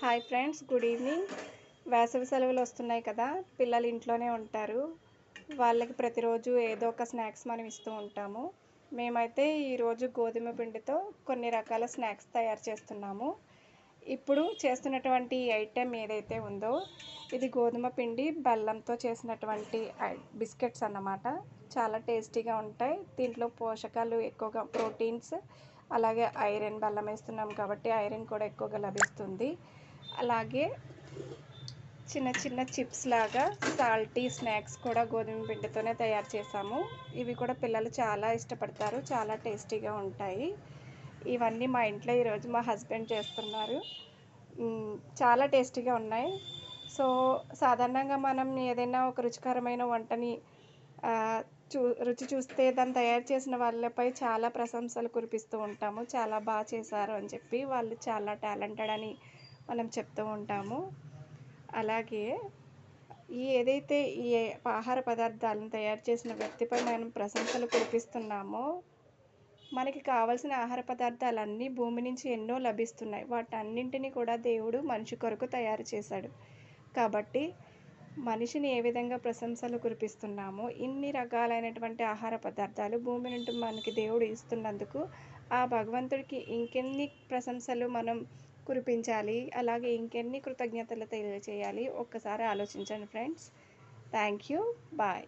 Hi friends good evening. వేసవి సెలవులు వస్తున్నాయి కదా పిల్లలు ఇంట్లోనే ఉంటారు. వాళ్ళకి ప్రతిరోజు ఏదో ఒక స్నాక్స్ మనం ఇస్తూ ఉంటాము. మేమైతే ఈరోజు గోధుమ పిండితో కొన్ని రకాల స్నాక్స్ తయారు చేస్తున్నాము. ఇప్పుడు చేస్తున్నటువంటి ఐటెం ఏదైతే ఉందో ఇది గోధుమ పిండి బెల్లంతో చేసినటువంటి బిస్కెట్స్ అన్నమాట. చాలా టేస్టీగా ఉంటాయి. దీంట్లో పోషకాలు ఎక్కువగా ప్రోటీన్స్ అలాగే ఐరన్ బెల్లం వేస్తున్నాం కాబట్టి ఐరన్ కూడా ఎక్కువగా లభిస్తుంది. అలాగే చిన్న చిన్న చిప్స్ లాగా సాల్టీ స్నాక్స్ కూడా గోధుమ పిండితోనే తయారు చేసాము ఇవి కూడా పిల్లలు చాలా ఇష్టపడతారు చాలా టేస్టీగా ఉంటాయి. ఇవన్నీ మా ఇంట్లో ఈరోజు మా హస్బెండ్ చేస్తున్నారు. చాలా టేస్టీగా ఉన్నాయి. సో సాధారణంగా మనం ఏదైనా ఒక రుచికరమైన వంటని చూ రుచి చూస్తే దాన్ని తయారు చేసిన వాళ్ళపై చాలా ప్రశంసలు కురిపిస్తూ ఉంటాము. చాలా బాగా చేశారు అని చెప్పి వాళ్ళు చాలా టాలెంటెడ్ అని మనం చెప్తూ ఉంటాము. అలాగే ఈ ఏదైతే ఈ ఆహార పదార్థాలను తయారు చేసిన వ్యక్తిపై మనం ప్రశంసలు కురిపిస్తున్నామో మనకి కావలసిన ఆహార పదార్థాలన్నీ భూమి నుంచి ఎన్నో లభిస్తున్నాయి. వాటన్నింటినీ కూడా దేవుడు మనిషి కొరకు తయారు చేశాడు. కాబట్టి మనిషిని ఏ విధంగా ప్రశంసలు కురిపిస్తున్నామో ఇన్ని రకాలైనటువంటి ఆహార పదార్థాలు భూమి నుండి మనకి దేవుడు ఇస్తున్నందుకు ఆ భగవంతుడికి ఇంకెన్ని ప్రశంసలు మనం కురిపించాలి. అలాగే ఇంకెన్ని కృతజ్ఞతలు తెలియజేయాలి ఒక్కసారి ఆలోచించండి ఫ్రెండ్స్. Thank you bye.